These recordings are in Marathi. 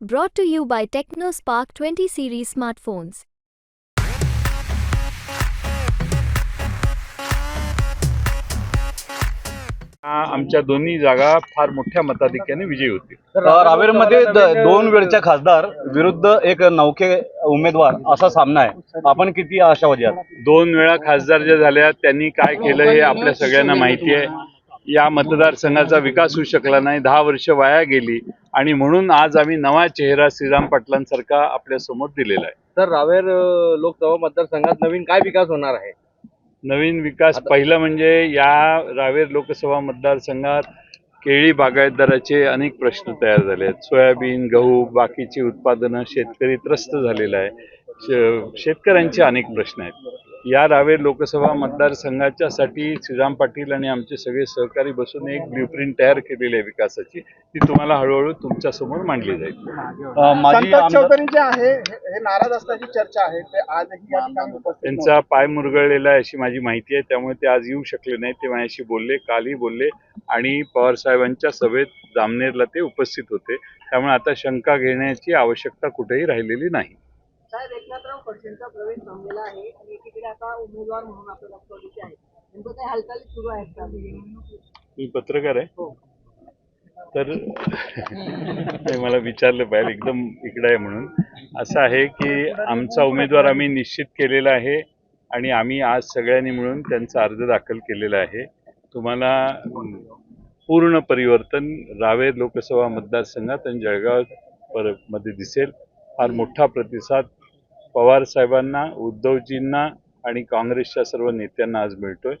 Brought to you by TechnoSpark 20 series smartphones. आमच्या दोन्ही जागा फार मोठ्या मताधिक्याने विजयी होतील रावेरमध्ये द- दोन वेळच्या खासदार विरुद्ध एक नौके उमेदवार असा सामना आहे. आपण किती आशावादी आहात? दोन वेळा खासदार जे झाल्या त्यांनी काय केलं हे आपल्या सगळ्यांना माहिती आहे. या मतदारसंघाचा विकास होऊ शकला नाही. दहा वर्ष वाया गेली आणि म्हणून आज आम्ही नवा चेहरा श्रीराम पाटलांसारखा आपल्यासमोर दिलेला आहे. तर रावेर लोकसभा मतदारसंघात नवीन काय विकास होणार आहे? नवीन विकास पहिलं म्हणजे या रावेर लोकसभा मतदारसंघात केळी बागायतदाराचे अनेक प्रश्न तयार झाले आहेत. सोयाबीन गहू बाकीची उत्पादनं शेतकरी त्रस्त झालेला आहे. शेतकऱ्यांचे अनेक प्रश्न आहेत. या रावेर लोकसभा मतदारसंघाच्यासाठी श्रीराम पाटील आणि आमचे सगळे सहकारी बसून एक ब्ल्यूप्रिंट तयार केलेली आहे विकासाची. ती तुम्हाला हळूहळू तुमच्यासमोर मांडली जाईल. चौधरी जे आहे हे हे नाराज असल्याची चर्चा आहे. ते आजही. त्यांचा पाय मुरगळलेला आहे अशी माझी माहिती आहे. त्यामुळे ते आज येऊ शकले नाही ते माझ्याशी बोलले कालही बोलले आणि पवार साहेबांच्या सभेत जामनेरला ते उपस्थित होते. त्यामुळे आता शंका घेण्याची आवश्यकता कुठेही राहिलेली नाही. आता उमेदवार म्हणून नेमकं हालचाली सुरू आहेत का? मी पत्रकार आहे. तर नाही, मला विचारलं पाहिजे एकदम इकडे आहे म्हणून. असं आहे की आमचा उमेदवार आम्ही निश्चित केलेला आहे आणि आम्ही आज सगळ्यांनी मिळून त्यांचा अर्ज दाखल केलेला आहे. तुम्हाला अं, पूर्ण परिवर्तन रावेर लोकसभा मतदारसंघात आणि जळगाव परमध्ये दिसेल. फार मोठा प्रतिसाद पवार साहेबांना उद्धवजींना आणि काँग्रेसच्या सर्व नेत्यांना आज मिळतोय.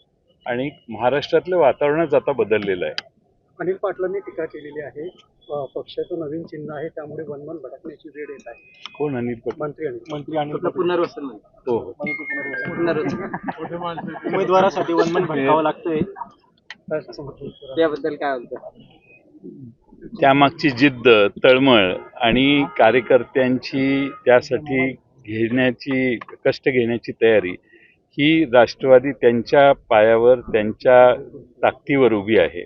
आणि महाराष्ट्रातलं वातावरणच आता बदललेलं आहे. अनिल पाटलांनी टीका केलेली आहे. पक्षाचं नवीन चिन्ह आहे त्यामुळे वनवन भटकण्याची वेळ येत आहे. कोण? अनिल पटेल. मंत्री अनिल मंत्री अनिल पुनर्वसन हो हो. उमेदवारासाठी वनवन भटकावं लागतंय. त्याबद्दल काय बोलतो त्यामागची जिद्द तळमळ आणि कार्यकर्त्यांची त्यासाठी घेण्याची कष्ट घेण्याची तयारी ही राष्ट्रवादी त्यांच्या पायावर त्यांच्या ताकदीवर उभी आहे.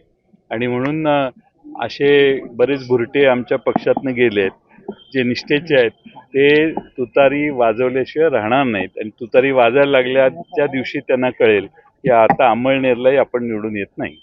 आणि म्हणून असे बरेच भुरटे आमच्या पक्षातनं गेलेत जे निष्ठेचे आहेत. ते तुतारी वाजवल्याशिवाय राहणार नाहीत. आणि तुतारी वाजायला लागल्याच्या दिवशी त्यांना कळेल की आता अंमळनेरलाही आपण निवडून येत नाही.